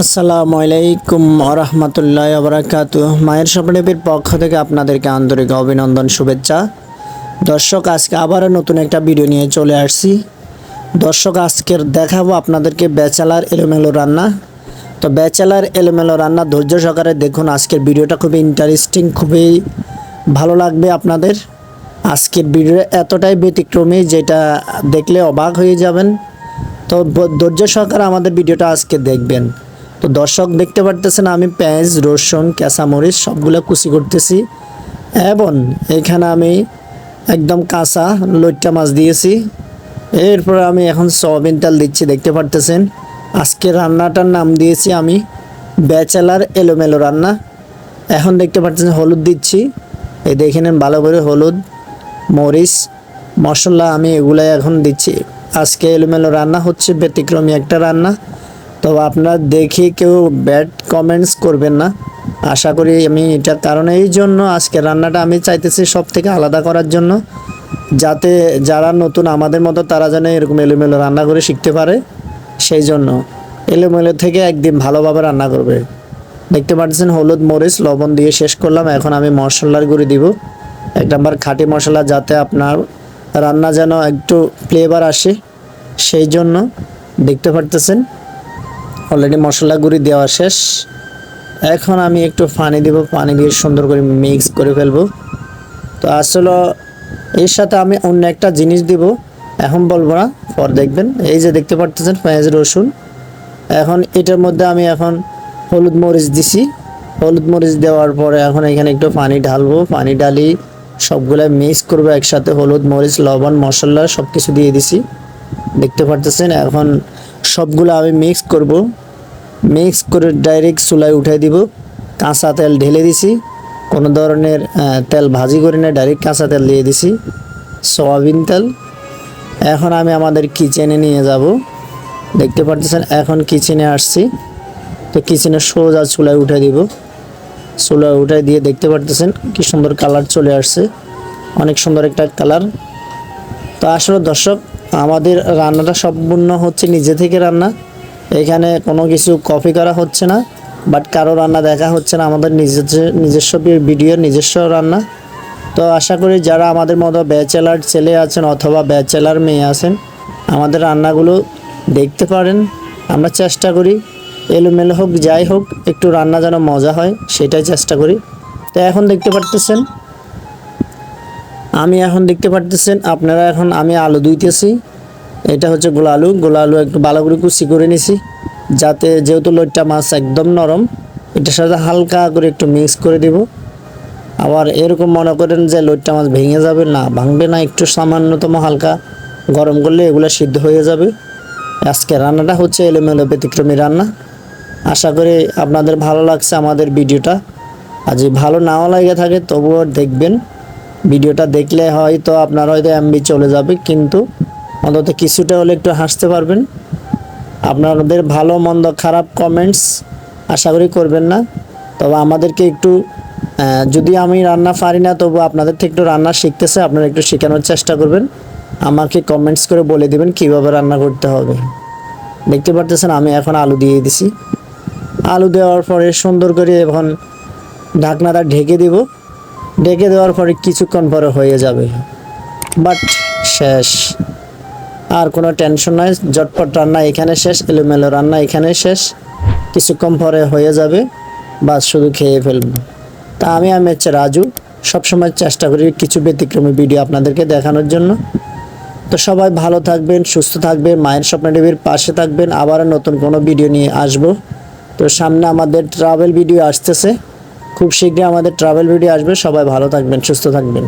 আসসালামু আলাইকুম আরহামতুল্লাহ আবরাকাত মায়ের স্বপ্নবীর পক্ষ থেকে আপনাদেরকে আন্তরিক অভিনন্দন, শুভেচ্ছা। দর্শক, আজকে আবারও নতুন একটা ভিডিও নিয়ে চলে আসছি। দর্শক আজকের দেখাবো আপনাদেরকে ব্যাচেলার এলোমেলো রান্না। তো ব্যাচেলার এলোমেলো রান্না ধৈর্য সহকারে দেখুন, আজকের ভিডিওটা খুবই ইন্টারেস্টিং, খুবই ভালো লাগবে আপনাদের। আজকের ভিডিও এতটাই ব্যতিক্রমী, যেটা দেখলে অবাক হয়ে যাবেন। তো ধৈর্য সহকারে আমাদের ভিডিওটা আজকে দেখবেন। তো দর্শক দেখতে পারতেছেন, আমি পেঁয়াজ, রসুন, কাঁচামরিচ সবগুলো কুচি করতেছি। এবং এখানে আমি একদম কাঁচা লইট্টা মাছ দিয়েছি। এরপর আমি এখন সয়াবিন তেল দিচ্ছি, দেখতে পারতেছেন। আজকে রান্নাটার নাম দিয়েছি আমি ব্যাচেলার এলোমেলো রান্না। এখন দেখতে পাচ্ছেন হলুদ দিচ্ছি। এই দেখে নেন, ভালো করে হলুদ, মরিচ, মশলা আমি এগুলাই এখন দিচ্ছি। আজকে এলোমেলো রান্না হচ্ছে ব্যতিক্রমী একটা রান্না। তো আপনারা দেখে কেউ ব্যাড কমেন্টস করবেন না। আশা করি আমি এটা কারণ এই জন্য আজকে রান্নাটা আমি চাইতেছি সব থেকে আলাদা করার জন্য। যাতে যারা নতুন আমাদের মতো তারা যেন এরকম এলোমেলো রান্না করে শিখতে পারে, সেই জন্য এলোমেলো থেকে একদিন ভালোভাবে রান্না করবে। দেখতে পাচ্ছেন হলুদ, মরিচ, লবণ দিয়ে শেষ করলাম। এখন আমি মশলার গুঁড়ি দিব। এক নাম্বার খাঁটি মশলা যাতে আপনার রান্না যেন একটু ফ্লেভার আসে, সেই জন্য দেখতে পারতেছেন অলরেডি মশলা গুঁড়ি দেওয়া শেষ। এখন আমি একটু পানি দিব, পানি দিয়ে সুন্দর করে মিক্স করে ফেলব। তো আসলে এর সাথে আমি অন্য একটা জিনিস দিব। এখন বলব না, পর দেখবেন। এই যে দেখতে পারতেছেন, পেঁয়াজ, রসুন। এখন এটার মধ্যে আমি এখন হলুদ মরিচ দিছি। হলুদ মরিচ দেওয়ার পরে এখন এখানে একটু পানি ঢালবো। পানি ঢালি সবগুলো মিক্স করব একসাথে। হলুদ মরিচ, লবণ, মশলা সব কিছু দিয়ে দিছি। দেখতে পারতেছেন, এখন সবগুলো আমি মিক্স করব। মিক্স করে ডাইরেক্ট চুলায় উঠাই দিব। কাঁচা তেল ঢেলে দিছি। কোনো ধরনের তেল ভাজি করি না ডাইরেক্ট কাঁচা তেল দিয়ে দিছি। সয়াবিন তেল। এখন আমি আমাদের কিচেনে নিয়ে যাব। দেখতে পারতেছেন, এখন কিচেনে আসছি। তো কিচেনে সোজা চুলায় উঠে দিব। চুলায় উঠাই দিয়ে দেখতে পারতেছেন, কি সুন্দর কালার চলে আসছে। অনেক সুন্দর একটা কালার। তো আসলে দর্শক, আমাদের রান্নাটা সম্পূর্ণ হচ্ছে নিজে থেকে রান্না। এখানে কোনো কিছু কপি করা হচ্ছে না বাট কারও রান্না দেখা হচ্ছে না, আমাদের নিজস্ব নিজস্ব ভিডিও নিজস্ব রান্না। তো আশা করি যারা আমাদের মতো ব্যাচেলার ছেলে আছেন অথবা ব্যাচেলার মেয়ে আছেন, আমাদের রান্নাগুলো দেখতে পারেন। আমরা চেষ্টা করি, এলোমেলো হোক, যাই হোক, একটু রান্না যেন মজা হয়, সেটাই চেষ্টা করি। তো এখন দেখতে পারতেছেন, আমি এখন দেখতে পারতেছেন, আপনারা এখন আমি আলু ধুইতেছি। এটা হচ্ছে গোলা আলু গোলা আলু একটু ভালো করে কুচি করে নিছি। যাতে যেহেতু লইট্টা মাছ একদম নরম, এটার সাথে হালকা করে একটু মিক্স করে দিব। আবার এরকম মনে করেন যে লইট্টা মাছ ভেঙে যাবে না, ভাঙবে না, একটু সামান্যতম হালকা গরম করলে এগুলো সিদ্ধ হয়ে যাবে। আজকে রান্নাটা হচ্ছে এলোমেলো ব্যতিক্রমী রান্না। আশা করি আপনাদের ভালো লাগছে আমাদের ভিডিওটা। আর ভালো নাও লাগে থাকে, তবুও দেখবেন। ভিডিওটা দেখলে হয়তো আপনার হয়তো এমবি চলে যাবে, কিন্তু অন্তত কিছুটা হলে একটু হাসতে পারবেন। আপনাদের ভালো, মন্দ, খারাপ কমেন্টস আশা করি করবেন না। তবে আমাদেরকে একটু যদি আমি রান্না পারি না, তবু আপনাদের থেকে একটু রান্না শিখতেছে, আপনারা একটু শেখানোর চেষ্টা করবেন। আমাকে কমেন্টস করে বলে দিবেন কীভাবে রান্না করতে হবে। দেখতে পারতেছেন, আমি এখন আলু দিয়ে দিছি। আলু দেওয়ার পরে সুন্দর করে এখন ঢাকনাটা ঢেকে দিব। ঢেকে দেওয়ার পরে কিছুক্ষণ পরে হয়ে যাবে। বাট শেষ। আর কোনো টেনশন নয় ঝটপট রান্না এখানে শেষ, এলোমেলো রান্না এখানে শেষ। কিছুক্ষণ পরে হয়ে যাবে বা শুধু খেয়ে ফেলব। তা আমি আমি হচ্ছে রাজু, সবসময় চেষ্টা করি কিছু ব্যতিক্রমী ভিডিও আপনাদেরকে দেখানোর জন্য। তো সবাই ভালো থাকবেন, সুস্থ থাকবেন, মায়ের স্বপ্ন টিভির পাশে থাকবেন। আবারও নতুন কোনো ভিডিও নিয়ে আসব। তো সামনে আমাদের ট্রাভেল ভিডিও আসতেছে। খুব শীঘ্রই আমাদের ট্রাভেল ভিডিও আসবে। সবাই ভালো থাকবেন, সুস্থ থাকবেন।